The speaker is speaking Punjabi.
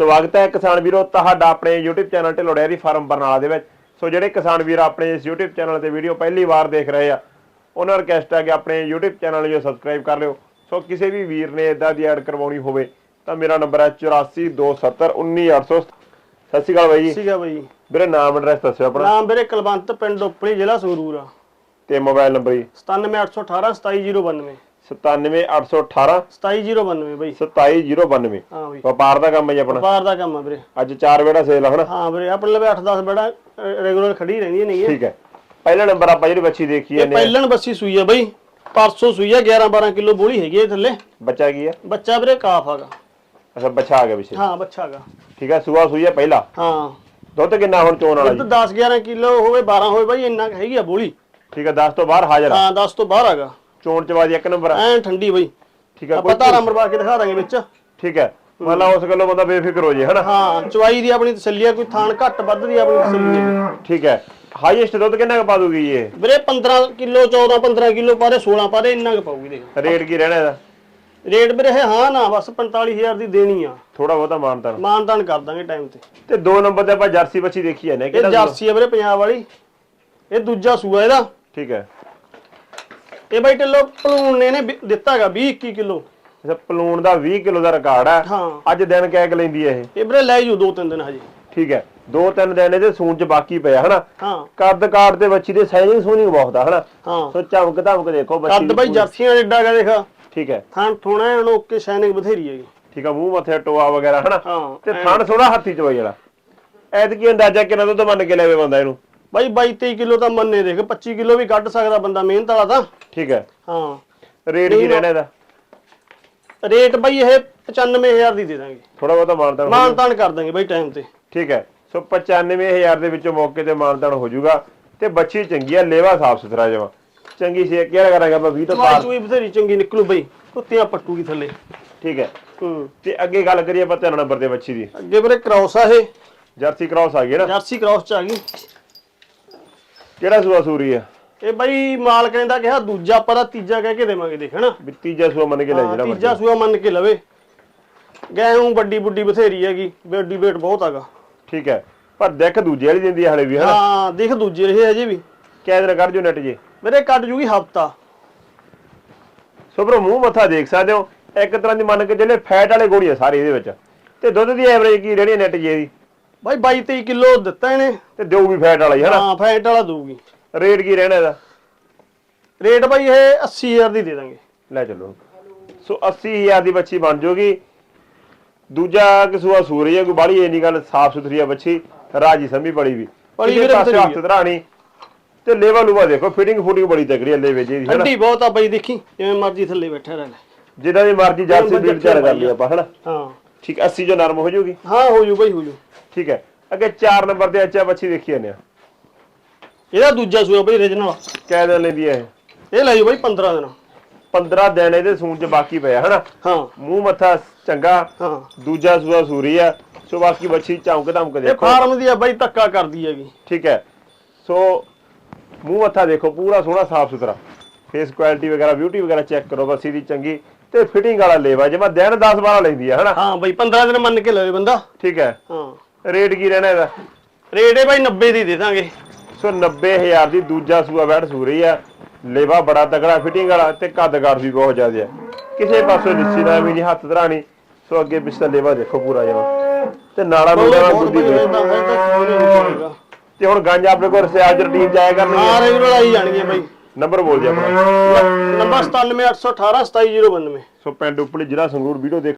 ਸਵਾਗਤ ਹੈ ਕਿਸਾਨ ਵੀਰੋ ਤੁਹਾਡਾ ਆਪਣੇ YouTube channel Dhillon dairy farm Barnala ਦੇ ਵਿੱਚ। ਸੋ ਜਿਹੜੇ ਕਿਸਾਨ ਵੀਰ ਆਪਣੇ ਇਸ YouTube ਚੈਨਲ ਤੇ ਵੀਡੀਓ ਪਹਿਲੀ ਵਾਰ ਦੇਖ ਰਹੇ ਆ ਉਹਨਾਂ ਨੂੰ ਰਿਕਵੈਸਟ ਹੈ ਕਿ ਆਪਣੇ YouTube ਚੈਨਲ ਨੂੰ ਸਬਸਕ੍ਰਾਈਬ ਕਰ ਲਿਓ। ਸੋ ਕਿਸੇ ਵੀ ਵੀਰ ਨੇ ਇਦਾਂ ਦੀ ਐਡ ਕਰਵਾਉਣੀ ਹੋਵੇ ਤਾਂ ਮੇਰਾ ਨੰਬਰ ਹੈ 8427191800 ਸਤਿ। ਸ਼੍ਰੀ ਅਕਾਲ ਬਾਈ ਜੀ। ਸੀਗਾ ਬਈ ਵੀਰੇ ਨਾਮ ਐਡਰੈਸ ਦੱਸਿਓ ਆਪਣਾ। ਨਾਮ ਵੀਰੇ ਕੁਲਵੰਤ ਪਿੰਡ ਉਪਲੀ ਜ਼ਿਲ੍ਹਾ ਸੰਗਰੂਰ ਆ। ਤੇ ਮੋਬਾਈਲ ਨੰਬਰ ਜੀ। 97818 27092 97818 27092 ਬਈ। 27092 ਹਾਂ ਬਈ। ਵਪਾਰ ਦਾ ਕੰਮ ਹੈ ਜੀ ਆਪਣਾ। ਵਪਾਰ ਦਾ ਕੰਮ ਆ ਵੀਰੇ। ਅੱਜ ਚਾਰ ਵੇੜਾ ਸੇਲ ਹਨਾ ਹਾਂ ਵੀਰੇ ਆਪਣੇ ਲਵੇ 8-10 ਬੜਾ ਰੈਗੂਲਰ ਖੜੀ ਰਹਿੰਦੀਆਂ ਨਹੀਂ ਠੀਕ ਹੈ। ਪਹਿਲਾ ਨੰਬਰ ਆਪਾਂ ਜਿਹੜੀ ਬੱਚੀ ਦੇਖੀ ਇਹ ਜਾਂਦੇ ਆ। ਪਹਿਲਣ ਬੱਸੀ ਸੂਈ ਆ ਬਈ। ਪਰਸੋਂ ਸੂਈ ਆ 11-12 ਕਿਲੋ ਬੋਲੀ ਹੈਗੀ ਆ ਥੱਲੇ। ਬੱਚਾ ਕੀ ਹੈ ਬੱਚਾ ਵੀਰੇ ਕਾਫ ਹੈਗਾ। ਅੱਛਾ ਬੱਚਾ ਆ ਗਿਆ ਪਿੱਛੇ। ਹਾਂ ਬੱਚਾ ਹੈਗਾ। ਠੀਕ ਹੈ ਸੂਆ ਸੂਈ ਹੈ ਪਹਿਲਾ। ਹਾਂ। ਦੁੱਧ ਕਿੰਨਾ ਹੁਣ ਚੋਣ ਵਾਲਾ ਦੁੱਧ ਜੀ? 10-11 ਕਿਲੋ ਹੋਵੇ 12 ਹੋਵੇ ਬਾਈ ਇੰਨਾ ਹੈਗੀ ਆ ਬੋਲੀ। ਠੀਕ ਹੈ 10 ਤੋਂ ਬਾਹਰ ਹਾਜ਼ਰ ਹਾਂ 10 ਤੋਂ ਬਾਹਰ ਹੈਗਾ। ਚੋਣ ਚ ਬਾਜੀ ਇੱਕ ਨੰਬਰ ਆ। ਐਂ ਠੰਡੀ ਬਈ। ਠੀਕ ਹੈ ਆਪਾਂ ਕੋਈ ਧਾਰਾ ਮਰਵਾ ਕੇ ਦਿਖਾ ਦਾਂਗੇ ਵਿੱਚ। ਠੀਕ ਹੈ ਮਤਲਬ ਉਸ ਗੱਲੋਂ ਬੰਦਾ ਬੇਫਿਕਰ ਹੋ ਜੇ ਹਨਾ? ਹਾਂ ਚਵਾਈ ਦੀ ਆਪਣੀ ਤਸੱਲੀ ਆ ਕੋਈ ਥਾਣ ਘੱਟ ਵੱਧ ਦੀ ਆਪਣੀ ਤਸੱਲੀ ਆ। ਠੀਕ ਹੈ ਹਾਈਐਸਟ ਦੁੱਧ ਕਿੰਨਾ ਕੁ ਪਾ ਦੂਗੀ ਇਹ? ਵੀਰੇ 15 ਕਿਲੋ 14 15 ਕਿਲੋ ਪਾਰੇ 16 ਪਾਰੇ ਇੰਨਾ ਕੁ ਪਾਉਗੀ ਦੇਖ। ਰੇਟ ਕੀ ਰਹਿਣਾ ਇਹਦਾ? ਰੇਟ ਵੀਰੇ ਇਹ ਹਾਂ ਨਾ ਬਸ 45000 ਦੀ ਦੇਣੀ ਆ। ਥੋੜਾ ਬਹੁਤਾ ਮਾਨਤਾਨ। ਮਾਨਤਾਨ ਕਰ ਦਾਂਗੇ ਟਾਈਮ ਤੇ। ਤੇ ਦੋ ਨੰਬਰ ਤੇ ਆਪਾਂ ਜਰਸੀ ਬੱਚੀ ਦੇਖੀ ਜਾਂਦੇ ਆ ਇਹ ਕਿਹੜਾ ਸੂਆ? ਜਰਸੀ ਆ ਵੀਰੇ ਪੰਜਾਬ ਵਾਲੀ। ਇਹ ਦੂਜਾ ਸੂਆ ਇਹਦਾ। ਠੀਕ ਹੈ। ਇਹ ਬਾਈ ਢਿੱਲੋ ਭਲੂਣ ਨੇ ਨੇ ਦਿੱਤਾ ਹੈਗਾ 20 21 ਕਿਲੋ। ਅੱਛਾ ਪਲੂਣ ਦਾ 20 ਕਿਲੋ ਦਾ ਰਿਕਾਰਡ ਹੈ ਹਾਂ। ਅੱਜ ਦਿਨ ਕਹਿ ਲੈਂਦੀ ਹੈ ਇਹ। ਇਹ ਵੀਰੇ ਲੈ ਜੂ ਦੋ ਤਿੰਨ ਦਿਨ ਹਜੇ। ਠੀਕ ਹੈ ਦੋ ਤਿੰਨ ਦਿਨ ਇਹਦੇ ਸੂਣ ਚ ਬਾਕੀ ਪਿਆ ਹਨਾ? ਹਾਂ। ਕੱਦ ਕਾਠ ਦੇ ਬੱਚੀ ਦੇ ਸਾਈਜ਼ਿੰਗ ਸੋਹਣੀ ਬਹੁਤ ਆ ਹਨਾ? ਹਾਂ। ਸੋ ਚਮਕ ਧਮਕ ਦੇਖੋ ਬੱਚੀ ਕੱਦ ਦੀ ਬਾਈ ਪੂਰੀ। ਜਰਸੀਆਂ ਜਿੱਡਾ ਹੈਗਾ ਦੇਖ। ਠੀਕ ਹੈ। ਥਾਣ ਥੋਣਾ ਇਹਨੂੰ ਓਕੇ ਸ਼ਾਈਨਿੰਗ ਬਥੇਰੀ ਹੈਗੀ। ਠੀਕ ਹੈ ਮੂੰਹ ਮੱਥੇ ਟੋਆ ਵਗੈਰਾ ਹਨਾ? ਹਾਂ ਤੇ ਥਣ ਥੋੜਾ ਹੱਥੀ ਚ ਵਈ ਜਿਹੜਾ ਐਤਕੀ ਅੰਦਾਜ਼ਾ ਕਿੰਨਾ ਦੁੱਧ ਮੰਨ ਕੇ ਲੈਵੇ ਬੰਦਾ ਇਹਨੂੰ? ਬਾਈ 22 23 ਕਿਲੋ ਤਾਂ ਮੰਨੇ ਦੇਖ 25 ਕਿਲੋ ਵੀ ਕੱਢ ਸਕਦਾ ਬੰਦਾ ਮਿਹਨਤ ਵਾਲਾ ਤਾਂ। ਠੀਕ ਹੈ। ਹਾਂ। ਰੇਟ ਕੀ ਰਹਿਣਾ ਇਹਦਾ? ਰੇਟ ਬਾਈ ਇਹ 95000 ਦੀ ਦੇ ਦਾਂਗੇ। ਥੋੜਾ ਬਹੁਤਾ ਮਾਨਤਾਨ ਮਾਨਤਾਨ ਕਰ ਦਾਂਗੇ ਬਾਈ ਟਾਈਮ ਤੇ। ਠੀਕ ਹੈ। ਸੋ 95000 ਦੇ ਵਿੱਚੋਂ ਮੌਕੇ ਤੇ ਮਾਨਤਾਨ ਹੋ ਜਾਊਗਾ ਤੇ ਬੱਚੀ ਚੰਗੀ ਆ ਲੇਵਾ ਸਾਫ਼ ਸੁਥਰਾ ਜਮਾ। ਚੰਗੀ ਸੀ ਕੀ ਕਰਾਂਗੇ ਆਪਾਂ 20 ਤੋਂ ਚੂਈ ਬਥੇਰੀ ਚੰਗੀ ਨਿਕਲੂ ਬਈ ਕੁੱਤੀਆਂ ਪੱਟੂਗੀ ਥੱਲੇ। ਠੀਕ ਹੈ। ਹੂੰ। ਤੇ ਅੱਗੇ ਗੱਲ ਕਰੀਏ ਆਪਾਂ ਤਿੰਨ ਨੰਬਰ ਦੇ ਬੱਚੀ ਦੀ। ਅੱਗੇ ਵੀਰੇ ਕ੍ਰਾਸ ਆ ਇਹ। ਜਰਸੀ ਕ੍ਰਾਸ ਆ ਗਈ ਨਾ? ਜਰਸੀ ਕ੍ਰਾਸ ਚ ਆ ਗਈ। ਕਿਹੜਾ ਸੂਆ ਸੂਰੀ ਆ? ਇਹ ਬਾਈ ਮਾਲਕ ਨੇ ਤਾਂ ਕਿਹਾ ਦੂਜਾ ਆਪਾਂ ਦਾ ਤੀਜਾ ਕਹਿ ਕੇ ਦੇਵਾਂਗੇ ਦੇਖ ਹਨਾ? ਵੀ ਤੀਜਾ ਸੂਆ ਮੰਨ ਕੇ ਲੈ ਹਾਂ, ਜਿਹੜਾ ਤੀਜਾ ਸੂਆ ਮੰਨ ਕੇ ਲਵੇ। ਗਏ ਹੂੰ ਵੱਡੀ ਬੁੱਡੀ ਬਥੇਰੀ ਹੈਗੀ ਵੱਡੀ ਵੇਟ ਬਹੁਤ ਹੈਗਾ। ਠੀਕ ਹੈ ਪਰ ਦੇਖ ਦੂਜੇ ਵਾਲੀ ਦਿੰਦੀ ਹਲੇ ਵੀ ਹਨਾ? ਹਾਂ ਦੇਖ ਦੂਜੇ ਰਹੇ ਅਜੇ ਵੀ। ਕਿਆ ਦਿਨ ਕੱਢ ਜੋ ਨੈਟ ਜੇ। ਮੇਰੇ ਕੱਟ ਜੂਗੀ ਹਫਤਾ। ਸੋ ਬਰੋ ਮੂੰਹ ਮੱਥਾ ਦੇਖ ਸਕਦੇ ਹੋ ਇੱਕ ਤਰ੍ਹਾਂ ਦੀ ਮੰਨ ਕੇ ਚੱਲੇ ਫੈਟ ਵਾਲੇ ਗੋੜੀ ਆ ਸਾਰੇ ਇਹਦੇ ਵਿੱਚ। ਤੇ ਦੁੱਧ ਦੀ ਐਵਰੇਜ ਕੀ ਰਹਿਣੀ ਨੈਟ ਜੇ ਦੀ? ਬਾਈ 22 23 ਕਿਲੋ ਦਿੱਤਾ ਇਹਨੇ। ਤੇ ਦਿਓ ਵੀ ਫੈਟ ਵਾਲਾ ਹੀ ਹਨਾ? ਹਾਂ ਫੈਟ ਵਾਲਾ ਦਊਗੀ। ਰੇਟ ਕੀ ਰਹਿਣਾ ਇਹਦਾ? ਰੇਟ ਬਾਈ ਇਹ 80000 ਦੀ ਦੇ ਦਾਂਗੇ। ਲੈ ਚੱਲੋ। ਸੋ 80000 ਦੀ ਬੱਚੀ ਬਣ ਜਾਊਗੀ ਦੂਜਾ ਕਿਸੂਆ ਸੂਰੀ ਹੈ ਕੋਈ ਬਾਲੀ ਇਹ ਨਹੀਂ ਗੱਲ ਸਾਫ਼ ਸੁਥਰੀ ਆ ਬੱਚੀ ਰਾਜੀ ਸੰਭੀ ਬੜੀ ਵੀ। ਬੜੀ ਵੀਰੇ ਪਾਸੇ ਹੱਥ ਧਰਾਣੀ ਤੇ ਲੇਵਾ ਲੂਵਾ ਦੇਖੋ ਫਿਟਿੰਗ ਫੁਟਿੰਗ ਬੜੀ ਤਕੜੀ ਹੈ ਲੇਵੇ ਜੀ ਦੀ ਹਨਾ? ਠੰਡੀ ਬਹੁਤ ਆ ਬਾਈ ਦੇਖੀ ਜਿਵੇਂ ਮਰਜ਼ੀ ਥੱਲੇ ਬੈਠਾ ਰਹਿ ਲੈ ਜਿੱਦਾਂ ਦੀ ਮਰਜ਼ੀ ਜਰਸੀ ਬੀਟ ਚੱਲ ਕਰ ਲਈ ਆਪਾਂ ਹਨਾ? ਹਾਂ। ਠੀਕ 80 ਜੋ ਨਰਮ ਹੋ ਜਾਊਗੀ ਹਾਂ ਹੋ ਜੂ ਬਾਈ ਹੋ ਜੂ। ਠੀਕ ਹੈ। ਅੱਗੇ 4 ਨੰਬਰ ਤੇ ਅੱਛਾ ਬੱਚੀ ਦੇਖੀ ਜਾਂਦੇ ਆ। ਇਹਦਾ ਦੂਜਾ ਸੂਆ ਬਾਈ ਰੀਜਨਲ ਕਹਿ ਲੈਂਦੀ ਹੈ ਇਹ। ਇਹ ਲੈ ਜਾਓ ਬਾਈ 15 ਦਿਨ। 15 ਦਿਨ ਇਹਦੇ ਸੂਣ ਚ ਬਾਕੀ ਪਿਆ ਹਨਾ? ਹਾਂ। ਮੂੰਹ ਮੱਥਾ ਚੰਗਾ ਹਾਂ। ਦੂਜਾ ਸੂਆ ਸੂਰੀ ਆ ਸੋ ਬਾਕੀ ਬੱਚੀ ਚੌਂਕ ਧਮਕ ਇਹ ਦੇਖੋ। ਫਾਰਮ ਦੀ ਆ ਬਾਈ ਧੱਕਾ ਕਰਦੀ ਹੈਗੀ। ਠੀਕ ਹੈ। ਸੋ ਮੂੰਹ ਮੱਥਾ ਦੇਖੋ ਪੂਰਾ ਸੋਹਣਾ ਸਾਫ਼ ਸੁਥਰਾ। ਫੇਸ ਕੁਆਲਿਟੀ ਵਗੈਰਾ ਬਿਊਟੀ ਵਗੈਰਾ ਚੈੱਕ ਕਰੋ ਬਸ ਇਹਦੀ ਚੰਗੀ। ਤੇ ਫਿਟਿੰਗ ਵਾਲਾ ਲੇਵਾ ਜਿਵੇਂ ਦਿਨ 10 12 ਲੈਂਦੀ ਆ ਹਨਾ? ਹਾਂ ਬਾਈ 15 ਦਿਨ ਮੰਨ ਕੇ ਲਵੇ ਬੰਦਾ। ਠੀਕ ਹੈ। ਹਾਂ। ਰੇਟ ਕੀ ਰਹਿਣਾ ਇਹਦਾ? ਰੇਟ ਇਹ ਬਾਈ 90 ਦੀ ਦੇ ਦਾਂਗੇ। ਸੋ 90000 ਦੀ ਦੂਜਾ ਸੂਆ ਬੈਠ ਸੂ ਰਹੀ ਆ। ਲੇਵਾ ਬੜਾ ਤਗੜਾ ਫਿਟਿੰਗ ਵਾਲਾ ਤੇ ਕੱਦਗਾਰ ਵੀ ਬਹੁਤ ਜ਼ਿਆਦਾ ਹੈ ਕਿਸੇ ਪਾਸੋਂ ਨਿੱਸੀ ਨਾ ਵੀ ਨਹੀਂ ਹੱਥ ਧਰਾਣੀ ਸੋ ਅੱਗੇ ਪਿਛਲਾ ਲੇਵਾ ਦੇਖੋ ਪੂਰਾ ਜਮਾ ਤੇ ਨਾਲਾ ਮੁੰਡਾ ਨਾਲ ਗੁੱਡੀ ਦੇ। ਤਾਂ ਹੁਣ ਗੰਜ ਆਪਣੇ ਕੋਲ ਸਿਆਜ ਰਟੀਨ ਜਾਇਆ ਕਰਨਗੇ। ਹਾਂ ਰੈਗੂਲਰ ਆਈ ਜਾਣਗੇ ਬਾਈ। ਨੰਬਰ ਬੋਲ ਜੀ ਆਪਣਾ। ਨੰਬਰ 97818 27092 ਸੋ ਪਿੰਡ ਉਪਲੀ ਜ਼ਿਲ੍ਹਾ ਸੰਗਰੂਰ ਵੀਡੀਓ ਦੇਖ